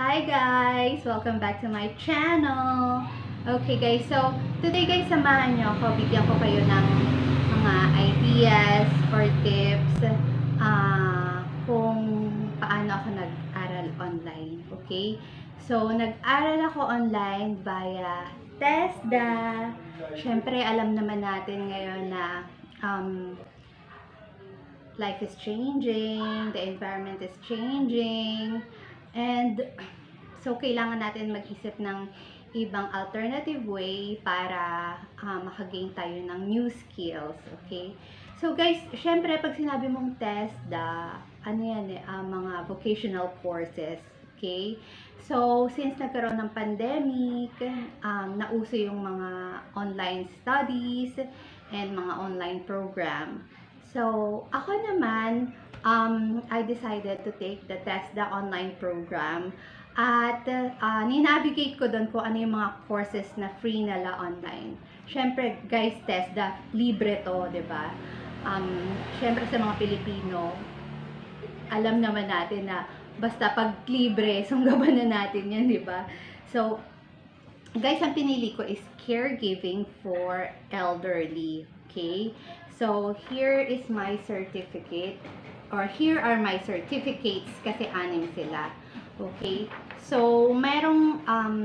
Hi guys! Welcome back to my channel! Okay guys, so today guys, samahan nyo ako. Bigyan ko kayo ng mga ideas or tips ah kung paano ako nag-aral online. Okay? So, nag-aral ako online via TESDA. Siyempre, alam naman natin ngayon na um, life is changing, the environment is changing, and so kailangan natin mag-isip ng ibang alternative way para uh, makagain tayo ng new skills, okay? So guys, syempre pag sinabi mong TESDA, ano yan eh, ah, mga vocational courses, okay? So, since nagkaroon ng pandemic, um, nauso yung mga online studies and mga online program. So, ako naman, um, I decided to take the TESDA online program at uh, ninavigate ko doon kung ano yung mga courses na free nala online. Siyempre, guys, TESDA, libre to, ba? Um, Siyempre sa mga Pilipino, alam naman natin na basta pag libre, sunggaban na natin yan, di ba? So, guys, ang pinili ko is caregiving for elderly. Okay? So, here is my certificate or here are my certificates kasi anim sila. Okay? So, merong um,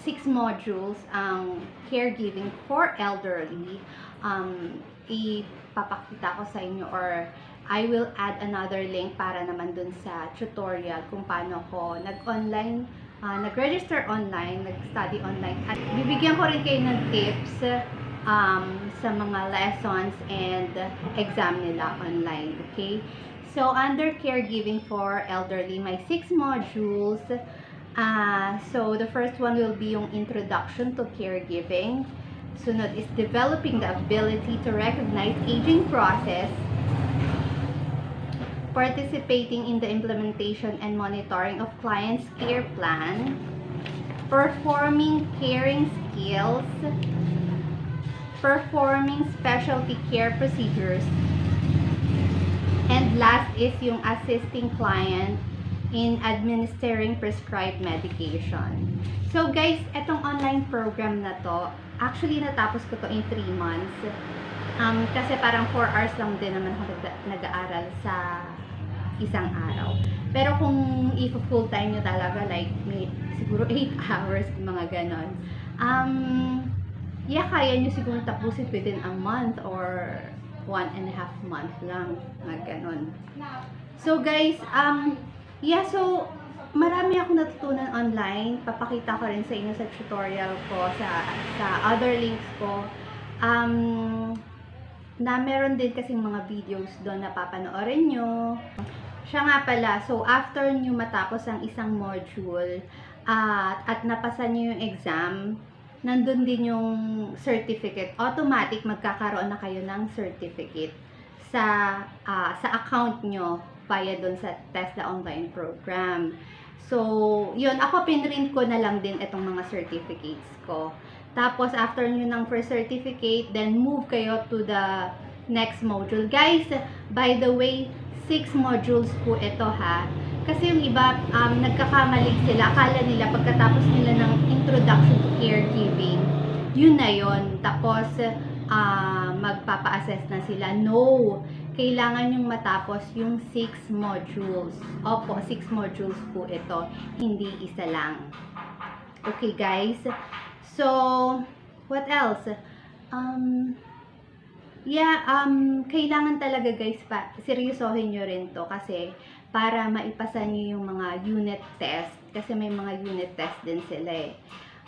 six modules ang caregiving for elderly. Um, ipapakita ko sa inyo or I will add another link para naman dun sa tutorial kung paano ko nag-online, uh, nag-register online, nag-study online. At bibigyan ko rin kayo ng tips um, sa mga lessons and exam nila online. Okay? So, under caregiving for elderly, my six modules. Uh, so, the first one will be yung introduction to caregiving. Sunod is developing the ability to recognize aging process participating in the implementation and monitoring of clients' care plan, performing caring skills, performing specialty care procedures, last is yung assisting client in administering prescribed medication. So guys, etong online program na to, actually natapos ko to in 3 months. Um, kasi parang 4 hours lang din naman ako nag- nag-aaral sa isang araw. Pero kung i-full time nyo talaga, like, may, siguro 8 hours, mga ganon. Um, yeah, kaya nyo siguro tapusin within a month or one and a half month lang, mga ganon. So guys, um, yeah, so, marami akong natutunan online. Papakita ko rin sa inyo sa tutorial ko, sa, sa other links ko. Um, na meron din kasing mga videos doon na papanoorin nyo. Siya nga pala, so after nyo matapos ang isang module at at napasa nyo yung exam, nandun din yung certificate. Automatic magkakaroon na kayo ng certificate sa ah, sa account nyo via doon sa TESDA online program. So, yun, ako pinrint ko na lang din itong mga certificates ko. Tapos, after nyo ng first certificate, then move kayo to the next module. Guys, by the way, six modules po ito ha. Kasi yung iba, um, nagkakamali sila. Akala nila pagkatapos nila ng introduction to caregiving, yun na yun. Tapos, uh, magpapa-assess na sila. No! Kailangan yung matapos yung six modules. Opo, six modules po ito. Hindi isa lang. Okay, guys? So, what else? Um, yeah, um, kailangan talaga guys, pa, seryosohin nyo rin to kasi para maipasa nyo yung mga unit test kasi may mga unit test din sila eh.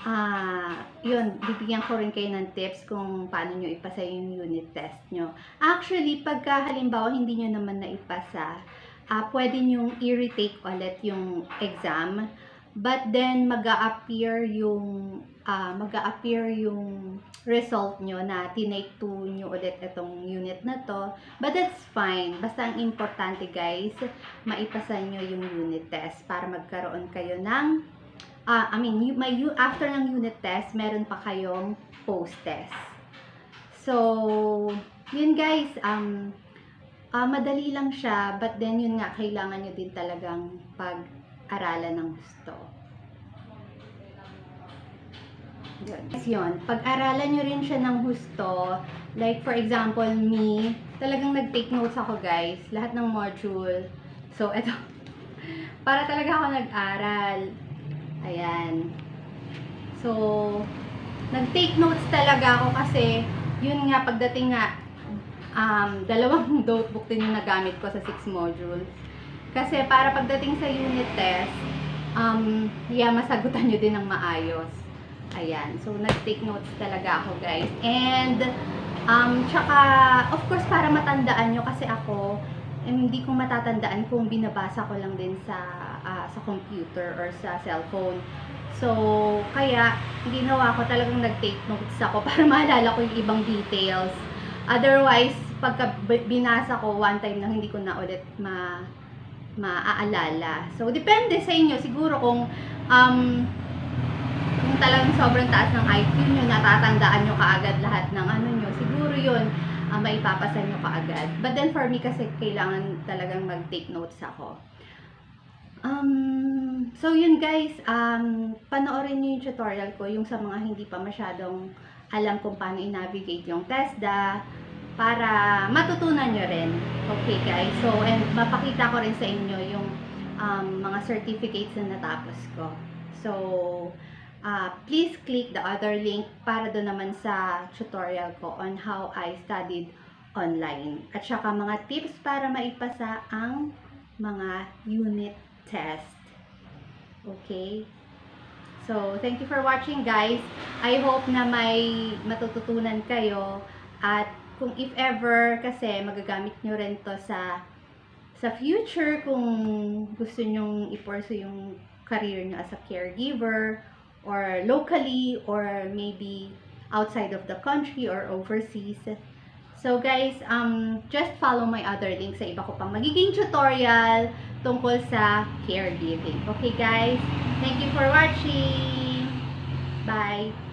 Ah, yun, bibigyan ko rin kayo ng tips kung paano nyo ipasa yung unit test nyo. Actually, pagka halimbawa hindi nyo naman naipasa, ah, pwede nyo i-retake ulit yung exam. But then, mag appear yung, ah, mag appear yung result nyo na tinake 2 nyo ulit itong unit na to. But that's fine. Basta ang importante guys, maipasa nyo yung unit test para magkaroon kayo ng, ah, I mean, you, may, you, after ng unit test, meron pa kayong post-test. So, yun guys, um, ah, madali lang siya, but then yun nga, kailangan nyo din talagang pag-aralan ng gusto. Yun. Yun. Pag-aralan nyo rin siya ng husto, like for example, me, talagang nag-take notes ako guys, lahat ng module. So, eto, para talaga ako nag-aral. Ayan. So, nag-take notes talaga ako kasi, yun nga, pagdating nga, um, dalawang notebook din yung nagamit ko sa 6 modules. Kasi para pagdating sa unit test, um, yeah, masagutan nyo din ng maayos. Ayan. So, nag-take notes talaga ako, guys. And, um, tsaka, of course, para matandaan nyo, kasi ako, eh, hindi ko matatandaan kung binabasa ko lang din sa ah, sa computer or sa cellphone. So, kaya, ginawa ko talagang nag-take notes ako para maalala ko yung ibang details. Otherwise, pagka binasa ko one time na hindi ko na ulit ma maaalala. So, depende sa inyo. Siguro kung um, kung talagang sobrang taas ng IQ nyo, natatandaan nyo kaagad lahat ng ano nyo, siguro yun, uh, maipapasa nyo kaagad. But then for me kasi kailangan talagang mag-take notes ako. Um, so yun guys, um, panoorin nyo yung tutorial ko, yung sa mga hindi pa masyadong alam kung paano i-navigate yung TESDA, para matutunan nyo rin. Okay guys, so and mapakita ko rin sa inyo yung um, mga certificates na natapos ko. So, uh, please click the other link para doon naman sa tutorial ko on how I studied online. At saka mga tips para maipasa ang mga unit test. Okay? So, thank you for watching guys. I hope na may matututunan kayo at kung if ever kasi magagamit nyo rin to sa sa future kung gusto nyong i-pursue yung career nyo as a caregiver or locally or maybe outside of the country or overseas. So guys, um, just follow my other links sa iba ko pang magiging tutorial tungkol sa caregiving. Okay guys? Thank you for watching! Bye!